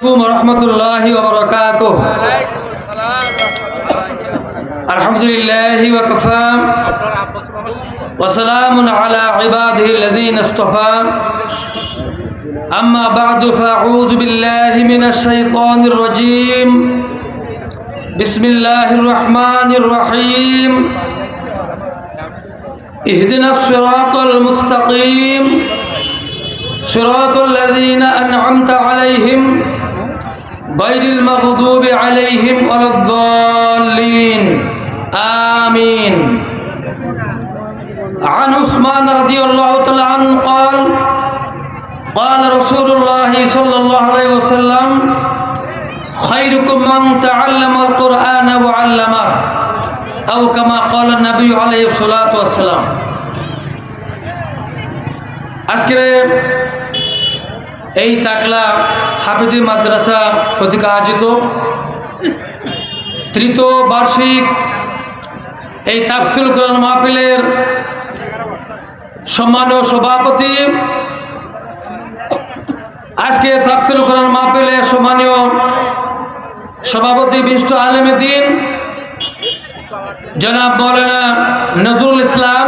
عليكم ورحمة الله وبركاته. الحمد لله وكفى. وسلام على عباده الذين اصطفى. أما بعد فأعوذ بالله من الشيطان الرجيم. بسم الله الرحمن الرحيم. اهدنا الصراط المستقيم. صراط الذين أنعمت عليهم. غير المغضوب عليهم ولا الضالين آمين عن عثمان رضي الله تعالى عنه قال قال رسول الله صلى الله عليه وسلم خيركم من تعلم القرآن وعلمه أو كما قال النبي عليه الصلاة والسلام আজকে এই চাকলা হাফিজি মাদ্রাসা কর্তৃক আয়োজিত তৃতীয় বার্ষিক এই তাফসিল কোরআন মাহফিলের সম্মানীয় সভাপতি। আজকে তাফসিল কোরআন মাহফিলের সম্মানীয় সভাপতি বিষ্ট আলমী দিন, জনাব মৌলানা নজরুল ইসলাম।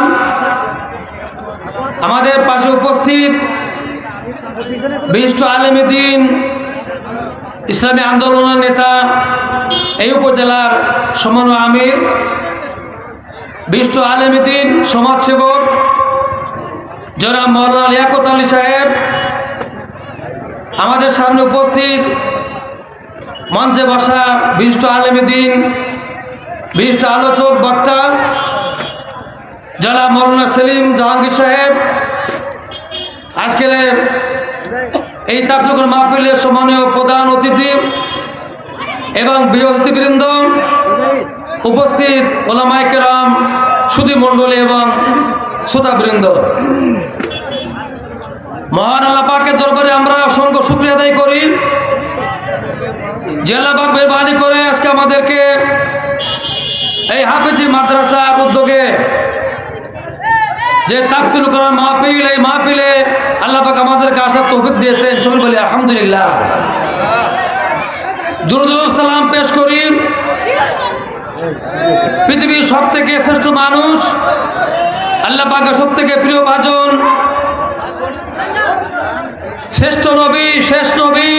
আমাদের পাশে উপস্থিত বিশিষ্ট আলেমী দিন, ইসলামী আন্দোলনের নেতা, এই উপজেলার সমান আমির, বিশিষ্ট আলেমী দিন, সমাজসেবক, জনাব মৌলানা লিয়াকত আলী সাহেব, আমাদের সামনে উপস্থিত মঞ্চে বসা বিশিষ্ট আলেমী দিন, বিশিষ্ট আলোচক, বক্তা, জনাব মৌলানা সেলিম জাহাঙ্গীর সাহেব, আজকের এই তাফসিকুর মাহফিলের সম্মানীয় প্রধান অতিথি এবং অতিথিবৃন্দ, উপস্থিত ওলামাই কেরাম, সুদী মণ্ডলী এবং শ্রোতাবৃন্দ। মহান আল্লাহ পাকের দরবারে আমরা অসংখ্য শুক্রিয়া আদায় করি। পাক মেহরবানি করে আজকে আমাদেরকে এই হাফেজি মাদ্রাসার উদ্যোগে যে তাফসিল করার মাহফিল, এই মাহফিলে আল্লাহ পাক আমাদেরকে আসার তৌফিক দিয়েছেন। সকল বলি আলহামদুলিল্লাহ। দুরুদ সালাম পেশ করি। পৃথিবীর সব থেকে শ্রেষ্ঠ মানুষ, আল্লাহ পাকের সব থেকে প্রিয় ভাজন, শ্রেষ্ঠ নবী, শেষ নবী,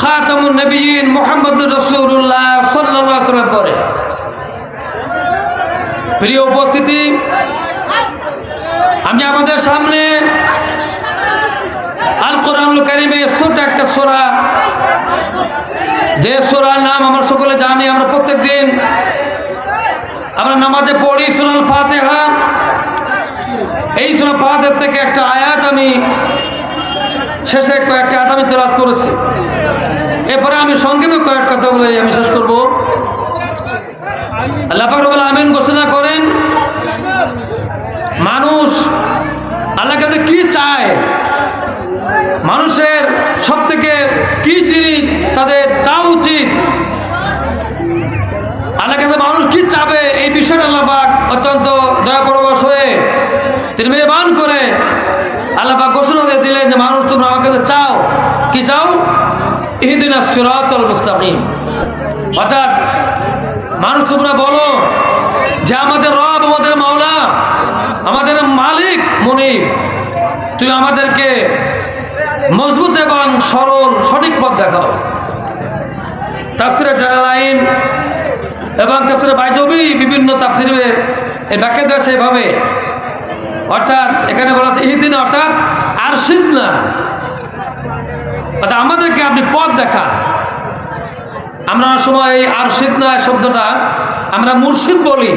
খাতামুন নবীন মোহাম্মদ রসুল্লাহ সাল্লাহ পরে। প্রিয় উপস্থিতি আমি আমাদের সামনে আল কোরআনুল কারিমের ছোট্ট একটা সোরা। যে সোরার নাম আমরা সকলে জানি, আমরা প্রত্যেক দিন আমরা নামাজে পড়ি সোনাল ফাতেহা এই সোনা ফাতের থেকে একটা আয়াত আমি শেষে কয়েকটা আয়াত আমি তেলাত করেছি। এরপরে আমি সংক্ষেপে কয়েক কথা বলে আমি শেষ করব। আল্লাহ পাকরবুল আমিন ঘোষণা করেন মানুষ আল্লাহ কাছে কি চায়। মানুষের সব থেকে কি জিনিস তাদের চাওয়া উচিত? আল্লাহ মানুষ কি চাবে? এই বিষয়টা আল্লাহ পাক অত্যন্ত দয়া পরবশ হয়ে তিনি মেহমান করে আল্লাহ পাক ঘোষণা দিয়ে দিলেন যে, মানুষ, তোমরা আমার কাছে চাও। কি চাও? ইহদিন সিরাতুল মুস্তাকিম। অর্থাৎ, মানুষ, তোমরা বলো যে, আমাদের রব, আমাদের মাওলা, আমাদের মালিক মনিব। তুমি আমাদেরকে মজবুত এবং সরল, সঠিক পথ দেখাও। তাফসিরে জালালাইন এবং তাফসিরে বাইজবি বিভিন্ন তাফসিরে এই ব্যাখ্যা দেয় সেভাবে অর্থাৎ এখানে বলা হচ্ছে এই দিনে অর্থাৎ আরশিদ না। অর্থাৎ আমাদেরকে আপনি পথ দেখা আমরা সময় এই আরশিদ না শব্দটা আমরা মুর্শিদ বলি।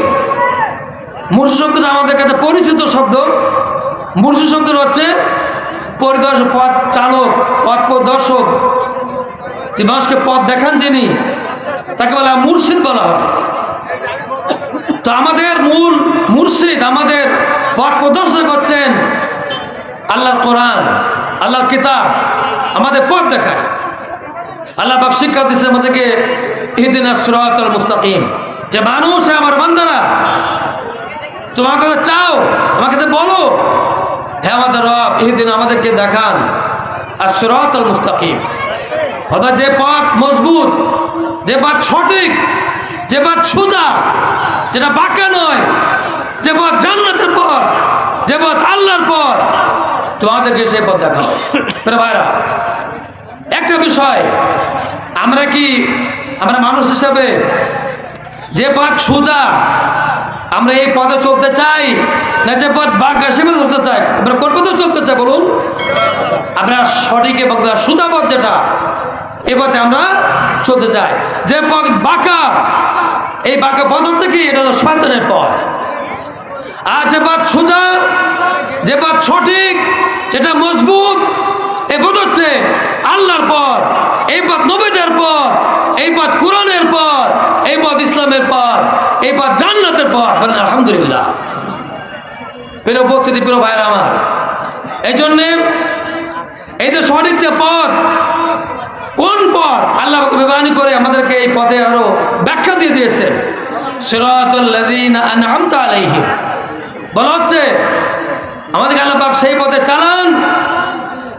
মুর্শিদ শব্দটা আমাদের কাছে পরিচিত শব্দ। মুর্শিদ শব্দের হচ্ছে পরিদর্শক, পথ চালক, পথ প্রদর্শক। যে মানুষকে পথ দেখান যিনি, তাকে বলা মুর্শিদ বলা হয়। তো আমাদের মূল মুর্শিদ, আমাদের পথ প্রদর্শক হচ্ছেন আল্লাহর কোরআন, আল্লাহর কিতাব, আমাদের পথ দেখায়। আল্লাহ পাক শিক্ষা দিচ্ছে আমাদেরকে, ইহদিন সুরাতল মুস্তাকিম। যে মানুষ, আমার বান্দারা, তোমার কাছে চাও আমার কাছে বলো হে আমাদের রব, এই দিন আমাদেরকে দেখান। আর সুরাতল মুস্তাকিম। অর্থাৎ যে পথ মজবুত, যে পথ সঠিক, যে পথ সোজা যেটা বাঁকা নয়, যে পথ জান্নাতের পথ, যে পথ আল্লাহর পথ তোমাদেরকে সেই পথ দেখাও। ভাইরা, একটা বিষয়, আমরা কি, আমরা মানুষ হিসাবে যে পথ সোজা আমরা এই পথে চলতে চাই না যে পথ বাঁকা সে পথে চলতে চাই? আমরা কোন পথে চলতে চাই বলুন? আমরা সঠিক এবং সুদা পথ যেটা, এ পথে আমরা চলতে চাই। যে পথ বাঁকা, এই বাঁকা পথ হচ্ছে কি? এটা হলো পথ। আর যে পথ সোজা, যে পথ সঠিক, যেটা মজবুত এই পথ হচ্ছে আল্লাহর পথ, এই পথ নবীদের পথ, এই পথ কোরআনের পথ, এই পথ ইসলামের পথ, এই পথ জান্নাতের পথ। বলেন, আলহামদুলিল্লাহ। প্রিয় উপস্থিতি, প্রিয় ভাইয়ের আমার এই জন্যে এই যে সঠিক যে পথ, কোন পথ আল্লাহ বিবাহানি করে আমাদেরকে এই পথে আরও ব্যাখ্যা দিয়ে দিয়েছেন? বলা হচ্ছে, আমাদেরকে আল্লাহ সেই পথে চালান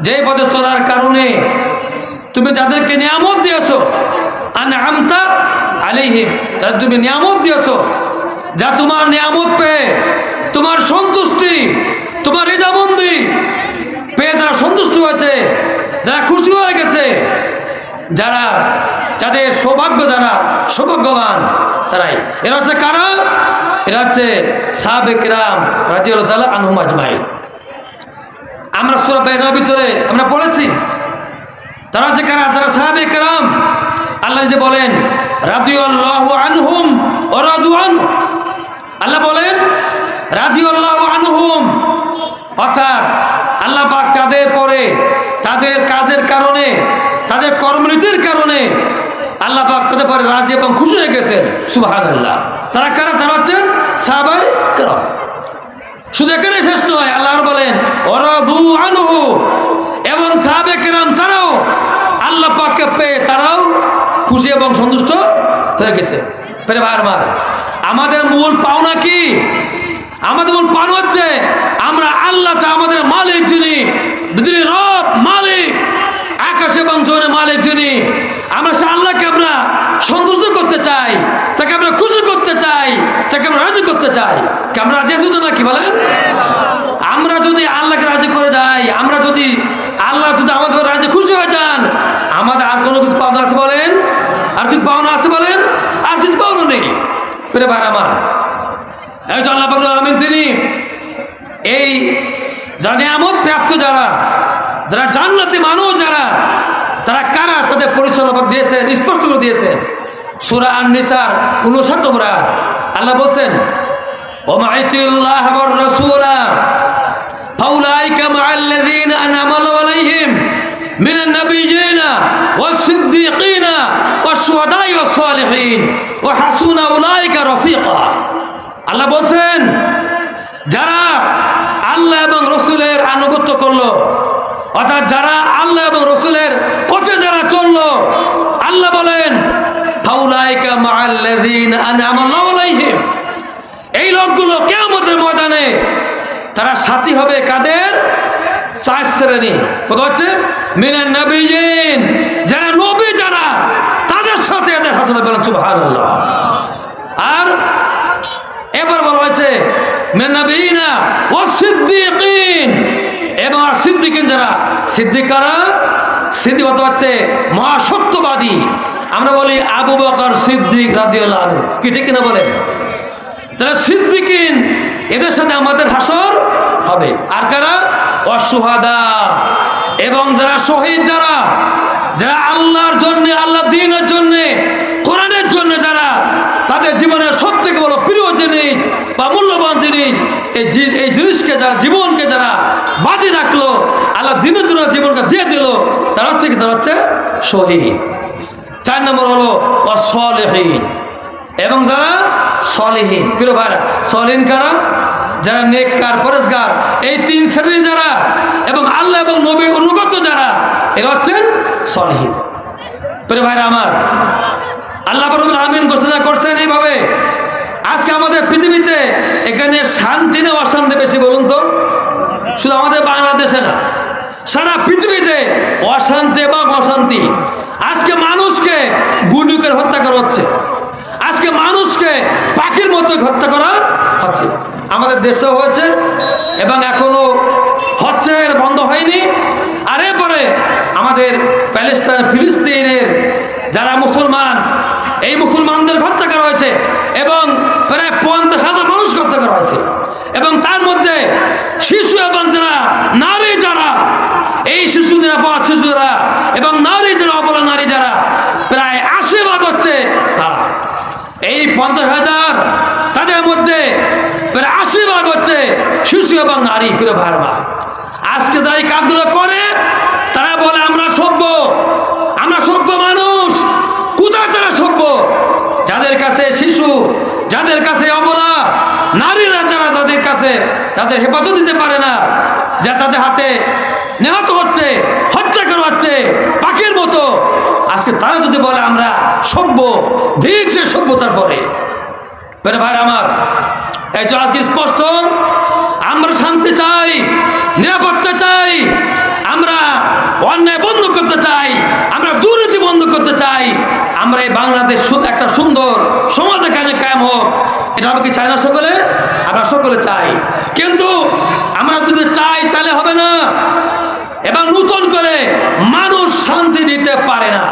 যেই পথে চলার কারণে তুমি যাদেরকে নিয়ামত দিয়েছ, আনআমতা আলাইহিম তাদের তুমি নিয়ামত দিয়েছ। যা তোমার নিয়ামত পেয়ে, তোমার সন্তুষ্টি, তোমার রেজামন্দি পেয়ে তারা সন্তুষ্ট হয়েছে যারা খুশি হয়ে গেছে। যারা, যাদের সৌভাগ্য, যারা সৌভাগ্যবান, তারাই। এরা হচ্ছে কারা? এরা হচ্ছে সাবেক রাম রাজিউল তালা আনহুম আজমাই আমরা সুরা বেদনার ভিতরে আমরা পড়েছি। তারা হচ্ছে কারা? তারা সাবেক রাম আল্লাহ যে বলেন রাদিউল্লাহ আনহুম আল্লাহ বলেন রাদিউল্লাহ আনহুম। অর্থাৎ আল্লাহ পাক তাদের পরে, তাদের কাজের কারণে, তাদের কর্মনীতির কারণে আল্লাহ পাক তাদের পরে রাজি এবং খুশি হয়ে গেছেন। সুবাহান আল্লাহ তারা কারা? তারা হচ্ছেন সাহাবাই কেরাম। শুধু এখানে শেষ নয়, আল্লাহ বলেন অরাদু আনহু। এবং সাহাবে কেরাম তারাও আল্লাহ পাককে পেয়ে তারাও খুশি এবং সন্তুষ্ট হয়ে গেছে। পেরে ভাই আমাদের মূল পাওনা কি? আমাদের মূল পাওনা হচ্ছে আমরা আল্লাহ আমাদের মালিক যিনি পৃথিবীর রব, মালিক, আকাশ এবং জনের মালিক যিনি, আমরা সে আল্লাহকে আমরা সন্তুষ্ট করতে চাই, তাকে আমরা খুশি করতে চাই, তাকে আমরা রাজি করতে চাই। কি আমরা রাজি আছি তো নাকি বলেন? আমরা যদি আল্লাহকে রাজি করে যাই আমরা যদি আল্লাহ যদি আমাদের রাজি খুশি হয়ে যান, আমাদের আর কোনো কিছু পাওনা আছে বলেন? আর কিছু পাওনা আছে বলেন? আর কিছু পাওনা নেই। প্রিয় ভাই আমার তো আল্লাহ আলমিন তিনি এই যারা নিয়ামত প্রাপ্ত যারা যারা জান্নাতি মানুষ যারা, তারা কারা? তাদের পরিচালক দিয়েছেন, স্পষ্ট করে দিয়েছেন। সুরা আন উনষাট নম্বর আল্লাহ বলছেন ও মাইতুল্লাহ রসুলা فأولئك مع الذين أنعم الله عليهم من النبيين والصديقين والشهداء والصالحين وحسن أولئك رفيقا আল্লাহ বলছেন যারা আল্লাহ এবং রসুলের আনুগত্য করলো অর্থাৎ যারা আল্লাহ এবং রসুলের পথে যারা চললো আল্লাহ বলেন ফাউলাইকা মাআল্লাযীন আনআমা আল্লাহু আলাইহিম এই লোকগুলো কেয়ামতের ময়দানে তারা সাথী হবে কাদের? চার শ্রেণি। হচ্ছে যারা নবী, যারা তাদের সাথে আর এবার বলা হয়েছে ও সিদ্দিকিন। যারা সিদ্দিকারা হচ্ছে মহাসত্যবাদী। আমরা বলি আবু বকর সিদ্দিক আনহু। কি ঠিক কিনা বলে তারা সিদ্দিকিন এদের সাথে আমাদের হাসর হবে। আর কারা? অসুহাদা। এবং যারা শহীদ, যারা যারা আল্লাহর জন্য, আল্লাহ দিনের জন্য, কোরআনের জন্য যারা, তাদের জীবনের সব থেকে বড় প্রিয় জিনিস বা মূল্যবান জিনিস, এই এই জিনিসকে যারা, জীবনকে যারা বাজি রাখল, আল্লাহ দিনের জন্য জীবনকে দিয়ে দিল, তারা হচ্ছে কি? তারা হচ্ছে শহীদ। চার নম্বর হলো অসলেহীন। এবং যারা সলেহীন। প্রিয় ভাইরা, সলেহীন কারা? যারা নেককার, পরেশগার, এই তিন শ্রেণির যারা এবং আল্লাহ এবং নবী অনুগত যারা, এরা হচ্ছেন সলেহীন। প্রিয় ভাইরা আমার, আল্লাহ বরুল আমিন ঘোষণা করছেন এইভাবে, আজকে আমাদের পৃথিবীতে এখানে শান্তি না অশান্তি বেশি, বলুন তো। শুধু আমাদের বাংলাদেশে না, সারা পৃথিবীতে অশান্তি এবং অশান্তি। আজকে মানুষকে গুলি করে হত্যা করা হচ্ছে। আমাদের দেশেও হয়েছে এবং এখনও হচ্ছে বন্ধ হয়নি। আর এরপরে আমাদের প্যালেস্টাইন, ফিলিস্তিনের যারা মুসলমান, এই মুসলমানদের হত্যা করা হয়েছে এবং প্রায় পঞ্চাশ হাজার মানুষ হত্যা করা হয়েছে। এবং তার মধ্যে শিশু এবং যারা নারী যারা, এই শিশু নিরাপদ শিশুরা এবং নারী যারা, অবলা নারী যারা প্রায় আশি ভাগ হচ্ছে তারা এই পঞ্চাশ হাজার। তাদের মধ্যে প্রায় আশি ভাগ হচ্ছে শিশু এবং নারী, প্রিয় ভারমা আজকে যারা এই কাজগুলো করে, তারা বলে, আমরা সভ্য। আমরা সভ্য মানুষ। কোথায় তারা সভ্য? যাদের কাছে শিশু, যাদের কাছে অবলা, নারীরা যারা তাদের কাছে তাদের হেফাজত দিতে পারে না, যা তাদের হাতে নিহত হচ্ছে, হত্যা করা হচ্ছে, পাখির মতো। আজকে তারা যদি বলে আমরা সভ্য সে সভ্যতার পরে। পেরে ভাই আমার, এই তো আজকে স্পষ্ট, আমরা শান্তি চাই, নিরাপত্তা চাই, আমরা অন্যায় বন্ধ করতে চাই, আমরা দুর্নীতি বন্ধ করতে চাই, আমরা এই বাংলাদেশ একটা সুন্দর সমাজ এখানে কায়েম হোক। এটা আমরা কি চাই না সকলে? আমরা সকলে চাই। কিন্তু আমরা যদি চাই, চাইলে হবে না। এবং নূতন করে মানুষ শান্তি দিতে পারে না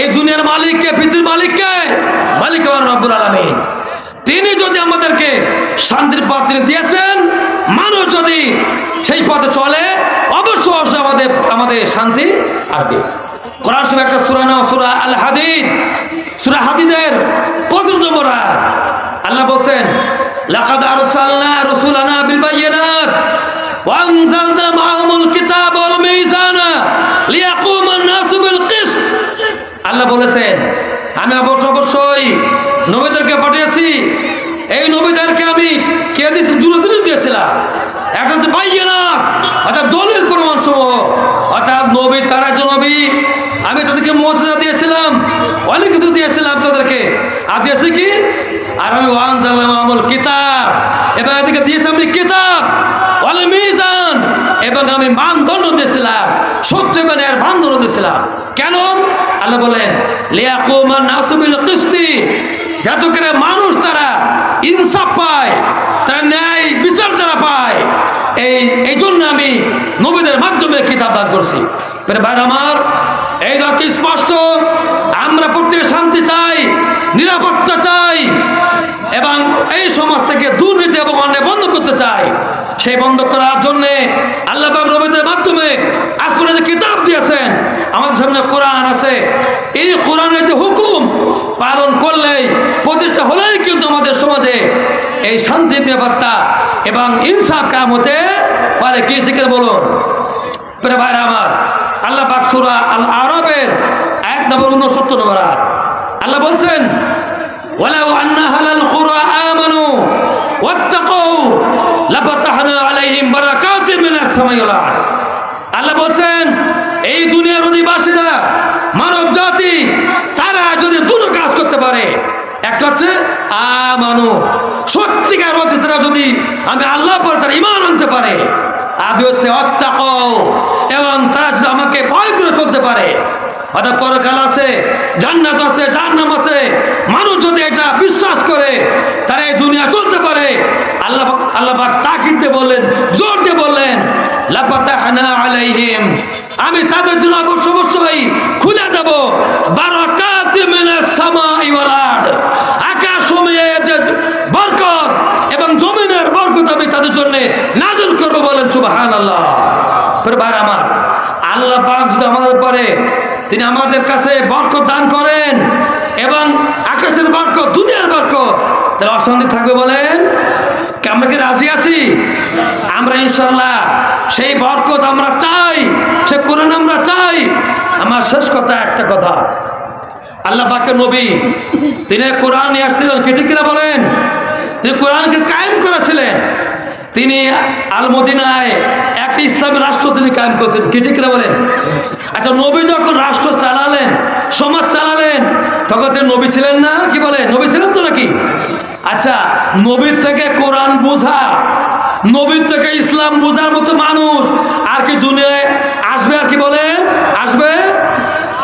এই দুনিয়ার মালিককে পৃথিবীর মালিককে মালিক রব্বুল আলমিন। তিনি যদি আমাদেরকে শান্তির পথ তিনি দিয়েছেন, মানুষ যদি সেই পথে চলে অবশ্য অবশ্যই আমাদের আমাদের শান্তি আসবে। কোরআন শরীফ একটা সূরা নাম, সূরা আল হাদিদ সূরা হাদিদের পঁচিশ নম্বর। আল্লাহ বলছেন, লাকাদ আরসালনা রাসূলানা বলেছেন, আমি অবশ্য অবশ্যই নবীদেরকে পাঠিয়েছি। এই নবীদেরকে আমি কে দিয়েছি? দূরদিন দিয়েছিলাম। একটা হচ্ছে পাইয়ে অর্থাৎ দলিল প্রমাণ সমূহ অর্থাৎ নবী তারা যে নবী। আমি তাদেরকে মজা দিয়েছিলাম, অনেক কিছু দিয়েছিলাম তাদেরকে। আর দিয়েছি কি? আর আমি ওয়ান আমল কিতাব। এবার এদিকে দিয়েছি আমি কিতাব, ওয়াল মিজান। এবং আমি মানদণ্ড দিয়েছিলাম। সত্য এর মানদণ্ড দিয়েছিলাম কেন? আল্লাহ বলেন নাসুবিল কিস্তি। যাতে করে মানুষ তারা ইনসাফ পায়, তারা ন্যায় বিচার তারা পায়। এই এই জন্য আমি নবীদের মাধ্যমে কিতাব দান করছি। ভাই আমার, এই আজকে স্পষ্ট, আমরা প্রত্যেকে শান্তি চাই, নিরাপত্তা চাই, এবং এই সমাজ থেকে দুর্নীতি এবং অন্যায় বন্ধ করতে চাই। সেই বন্ধ করার জন্যে আল্লাহ নবীদের মাধ্যমে যে কিতাব দিয়েছেন আমার সামনে কোরআন আছে। এই কোরআনের যে হুকুম পালন করলেই, প্রতিষ্ঠা হলেই কিন্তু আমাদের সমাজে এই শান্তির নিরাপত্তা এবং ইনসাফ কাম হতে পারে। কি শিখে বলুন? ভাই আমার, আল্লাহ বাকসুরা আল্লাহ আরবের এক নম্বর উনসত্তর নম্বর আল্লাহ বলছেন হালাল আল্লাহ বলছেন এই দুনিয়ার অধিবাসীরা মানব জাতি, তারা যদি দুটো কাজ করতে পারে, একটা হচ্ছে আমানু। সত্যিকার অর্থে তারা যদি আমি আল্লাহ পর তারা ইমান আনতে পারে, আদি হচ্ছে অত্যাক এবং তারা যদি আমাকে ভয় করে চলতে পারে, অর্থাৎ পরকাল আছে, জান্নাত আছে জান্নাম আছে, মানুষ যদি এটা বিশ্বাস করে, তারা এই দুনিয়া চলতে পারে। আল্লাহ আল্লাহ দিয়ে বললেন, জোর দিয়ে বললেন, লাফাতাহনা আলাইহিম। আমি তাদের জন্য অবশ্য অবশ্যই খুলে দেব। আকাশ এবং বলেন পরে তিনি আমাদের কাছে বরকত দান করেন এবং আকাশের বরকত, দুনিয়ার বরকত, তাহলে অশান্তি থাকবে বলেন? আমরা কি রাজি আছি? আমরা ইনশাল্লাহ সেই বরকত আমরা সে কোরআন আমরা চাই। আমার শেষ কথা একটা কথা। আল্লাহ পাকের নবী, তিনি কোরআন নিয়ে আসছিলেন কেটে কিনা বলেন? তিনি কোরআনকে কায়েম করেছিলেন। তিনি আলমদিনায় একটা ইসলামী রাষ্ট্র তিনি কায়েম করেছেন কেটে কিনা বলেন? আচ্ছা নবী যখন রাষ্ট্র চালালেন, সমাজ চালালেন, তখন তিনি নবী ছিলেন না, কি বলে নবী ছিলেন তো নাকি? আচ্ছা নবীর থেকে কোরআন বোঝা, নবীর থেকে ইসলাম বোঝার মতো মানুষ, আর কি দুনিয়ায় আসবে আর কি বলেন আসবে?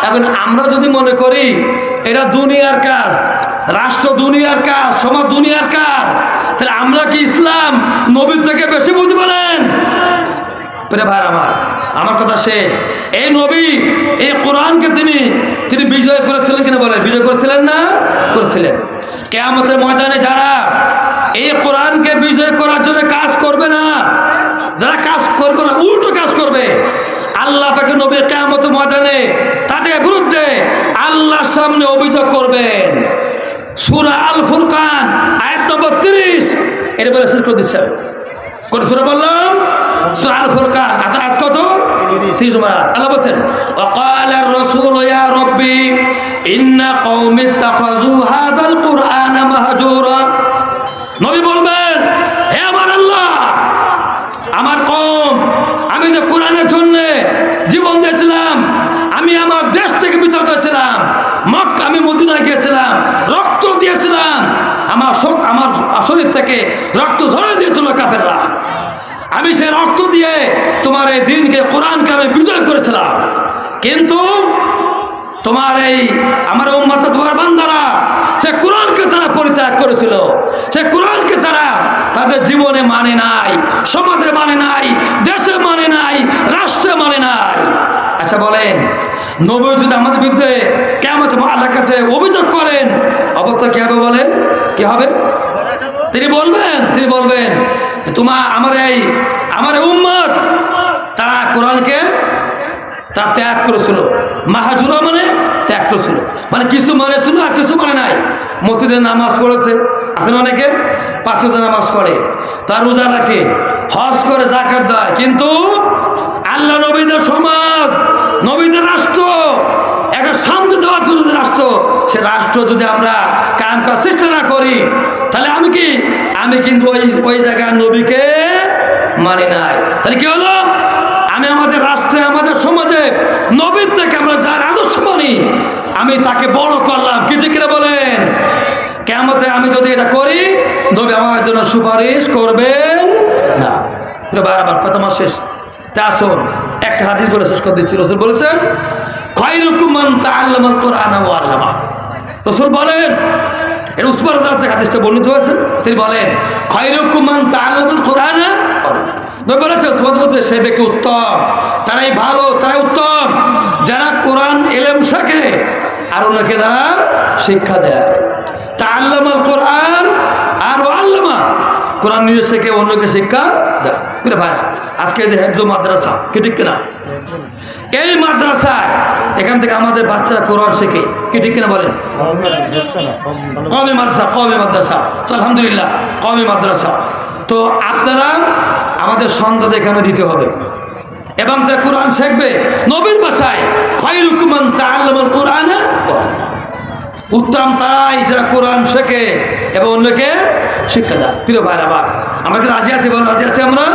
এখন আমরা যদি মনে করি, এটা দুনিয়ার কাজ, রাষ্ট্র দুনিয়ার কাজ, সমাজ দুনিয়ার কাজ, তাহলে আমরা কি ইসলাম নবীর থেকে বেশি পারেন প্রে ভাই, আমার আমার কথা শেষ। এই নবী, এই কোরআনকে তিনি তিনি বিজয় করেছিলেন কিনা বলেন? বিজয় করেছিলেন না? করেছিলেন। কেয়ামতের ময়দানে যারা এই কোরআনকে বিজয় করার জন্য কাজ করবে না, যারা কাজ করবে না, উল্টো কাজ করবে আল্লাহ পাকে নবীর কেমত ময়দানে তাদের বিরুদ্ধে আল্লাহর সামনে অভিযোগ করবেন। সুরা আল ফুরকান আয়াত নম্বর তিরিশ। এটা বলে শেষ করে দিচ্ছে কোন সুরা বললাম? নবী বলবেন আমার আল্লাহ, আমার কম আমি যে কোরআনের জন্যে জীবন দিয়েছিলাম, আমি আমার দেশ থেকে বিতর্ক ছিলাম মক আমি মদিনায় গিয়েছিলাম, রক্ত দিয়েছিলাম, আমার আমার শরীর থেকে রক্ত ধরে দিয়েছিল কাপেররা আমি সে রক্ত দিয়ে তোমার এই দিনকে কোরআনকে আমি বিজয় করেছিলাম। কিন্তু তোমার এই আমার উম্মত তোমার বান্দারা, সে কোরআনকে তারা পরিত্যাগ করেছিল। সে কোরআনকে তারা তাদের জীবনে মানে নাই, সমাজে মানে নাই, দেশে মানে নাই, রাষ্ট্রে মানে নাই। আচ্ছা বলেন, নবী যদি আমাদের বিরুদ্ধে কেমন আল্লাহ কাছে অভিযোগ করেন, অবস্থা কি হবে বলেন? কি হবে? তিনি বলবেন তিনি বলবেন, তোমার, আমার এই, আমার উম্মত, তারা কোরআনকে তারা ত্যাগ করেছিল। মাহাজুরা মানে ত্যাগ করেছিল। মানে কিছু মানে ছিল আর কিছু মানে নাই। মসজিদে নামাজ পড়েছে। আছে না অনেকে? পাঁচশোতে নামাজ পড়ে। তার রোজা রাখে। হজ করে জাকাত দেয়। কিন্তু আল্লাহ নবীদের সমাজ, নবীদের রাষ্ট্র, একটা শান্তি দেওয়ার জন্য রাষ্ট্র, সে রাষ্ট্র যদি আমরা কাম করার চেষ্টা না করি, তাহলে আমি কি? আমি কিন্তু ওই ওই জায়গায় নবীকে মানি নাই। তাহলে কি হলো? আমি আমাদের রাষ্ট্রে সমাজে নবীর থেকে আমরা যার আদর্শ মানি, আমি তাকে বড় করলাম। কি করে বলেন? কেমতে আমি যদি এটা করি, নবী আমার জন্য সুপারিশ করবেন না। আমার কথা আমার শেষ। তা আসুন একটা হাদিস বলে শেষ করে দিচ্ছি। রসুল বলেছেন রসুল বলেন তিনি বলেন বলেছেন, তোমাদের মধ্যে সেই ব্যক্তি উত্তম। তারাই ভালো, তারাই উত্তম। যারা কোরআন এলেম শেখে, আর অন্যকে তারা শিক্ষা দেয়। তা আল্লামাল কোরআন, আর ও আল্লামা। কোরআন নিজে শেখে, অন্যকে শিক্ষা দেয়। কিন্তু ভাই, আজকে হেফজ মাদ্রাসা, কি ঠিক কিনা? এই মাদ্রাসায়, এখান থেকে আমাদের বাচ্চারা কোরআন শেখে, কি ঠিক কিনা বলেন? কমে মাদ্রাসা কমে মাদ্রাসা। তো আলহামদুলিল্লাহ কমে মাদ্রাসা। তো আপনারা আমাদের সন্তান এখানে দিতে হবে। এবং তারা কোরআন শিখবে, নবীর তাআল্লামাল কোরআন, উত্তম তারাই যারা কোরআন শেখে এবং অন্যকে শিক্ষা দেয়। প্রিয় ভাই আবার আমাদের রাজি আছি বলেন, রাজি আছি আমরা?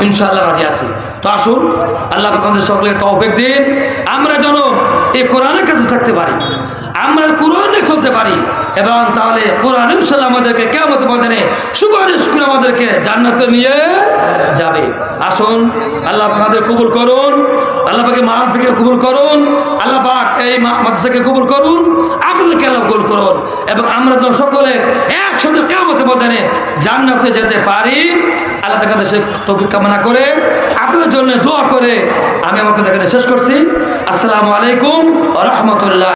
ইনশাআল্লাহ রাজি আছি। তো আসুন, আল্লাহ আমাদের সকলকে তৌফিক দিন। আমরা যেন এই কোরআনের কাছে থাকতে পারি। আমরা কোরআনে চলতে পারি। এবং তাহলে কোরআন ইনশাল্লাহ আমাদেরকে কেমন ময়দানে সুপারিশ করে আমাদেরকে জান্নাতে নিয়ে যাবে। আসুন, আল্লাহ আমাদের কবুল করুন, আল্লাহ পাকে মাহাত্মীকে কবুল করুন, আল্লাহ পাক এই মাদ্রাসাকে কবুল করুন, আপনাদেরকে আল্লাহ কবুল করুন এবং আমরা যেন সকলে একসাথে কেমতের ময়দানে জান্নাতে যেতে পারি। আল্লাহ তার কাছে তবিক কামনা করে আপনাদের জন্য দোয়া করে আমি আমার কথা এখানে শেষ করছি। আসসালামু আলাইকুম রহমতুল্লাহ।